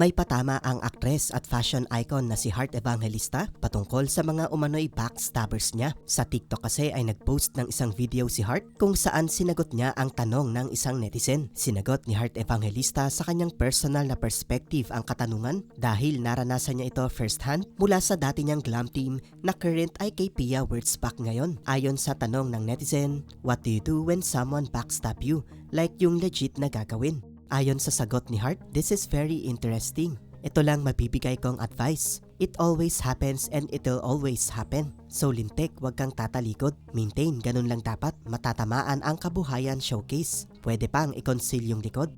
May patama ang aktres at fashion icon na si Heart Evangelista patungkol sa mga umano'y backstabbers niya. Sa TikTok kasi ay nagpost ng isang video si Heart kung saan sinagot niya ang tanong ng isang netizen. Sinagot ni Heart Evangelista sa kanyang personal na perspective ang katanungan dahil naranasan niya ito firsthand mula sa dati niyang glam team na current ay kay Pia Wurtzbach ngayon. Ayon sa tanong ng netizen, what do you do when someone backstab you? Like yung legit na gagawin. Ayon sa sagot ni Hart, this is very interesting. Ito lang mabibigay kong advice. It always happens and it'll always happen. So lintik, wag kang tatalikod. Maintain, ganun lang dapat. Matatamaan ang kabuhayan showcase. Pwede pang i-conceal yung likod.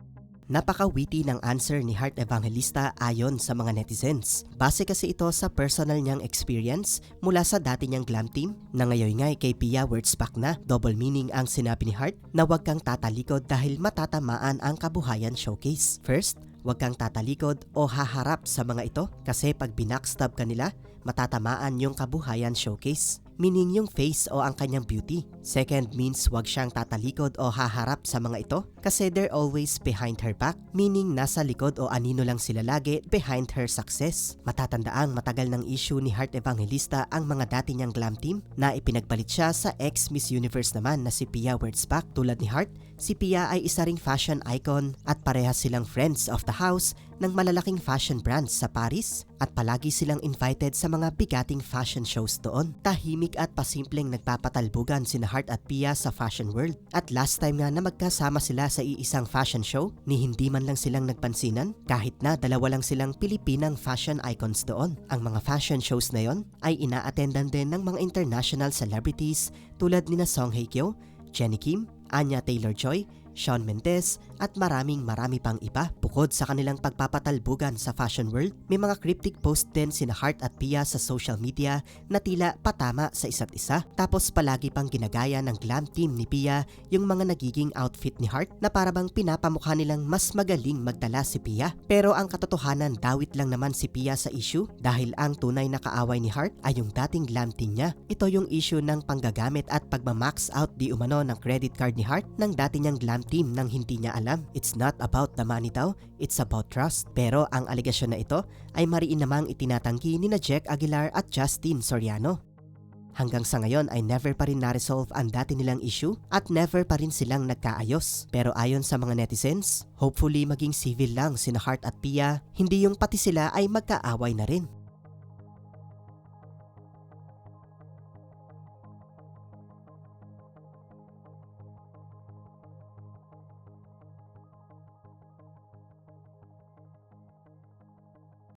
Napaka-witty ng answer ni Heart Evangelista ayon sa mga netizens. Base kasi ito sa personal niyang experience mula sa dati niyang glam team na ngayon ngay kay Pia Wurtzbach na. Double meaning ang sinabi ni Heart na huwag kang tatalikod dahil matatamaan ang kabuhayan showcase. First, huwag kang tatalikod o haharap sa mga ito kasi pag binackstab ka nila, matatamaan yung kabuhayan showcase meaning yung face o ang kanyang beauty. Second means wag siyang tatalikod o haharap sa mga ito kasi they're always behind her back, meaning nasa likod o anino lang sila lagi behind her success. Matatandaang matagal ng issue ni Heart Evangelista ang mga dati niyang glam team na ipinagbalit siya sa ex-Miss Universe naman na si Pia Wurtzbach. Tulad ni Heart, si Pia ay isa ring fashion icon at parehas silang friends of the house ng malalaking fashion brands sa Paris at palagi silang invited sa mga bigating fashion shows doon. Tahimik at pasimpleng nagpapatalbugan sina Heart at Pia sa fashion world. At last time nga na magkasama sila sa iisang fashion show, ni hindi man lang silang nagpansinan kahit na dalawa lang silang Pilipinang fashion icons doon. Ang mga fashion shows na yon ay ina-attendan din ng mga international celebrities tulad ni na Song Hye Kyo, Jennie Kim, Anya Taylor-Joy, Shawn Mendes at maraming marami pang iba. Bukod sa kanilang pagpapatalbugan sa fashion world, may mga cryptic post din sina Heart at Pia sa social media na tila patama sa isa't isa. Tapos palagi pang ginagaya ng glam team ni Pia yung mga nagiging outfit ni Heart na parabang pinapamukha nilang mas magaling magdala si Pia. Pero ang katotohanan dawit lang naman si Pia sa issue dahil ang tunay na kaaway ni Heart ay yung dating glam team niya. Ito yung issue ng panggagamit at pagmamax out di umano ng credit card ni Heart ng dati niyang glam team nang hindi niya alam. It's not about the money daw, it's about trust. Pero ang aligasyon na ito ay mariin namang itinatanggi ni na Jack Aguilar at Justin Soriano. Hanggang sa ngayon ay never pa rin na-resolve ang dati nilang issue at never pa rin silang nagkaayos. Pero ayon sa mga netizens, hopefully maging civil lang sina Heart at Pia, hindi yung pati sila ay magkaaway na rin.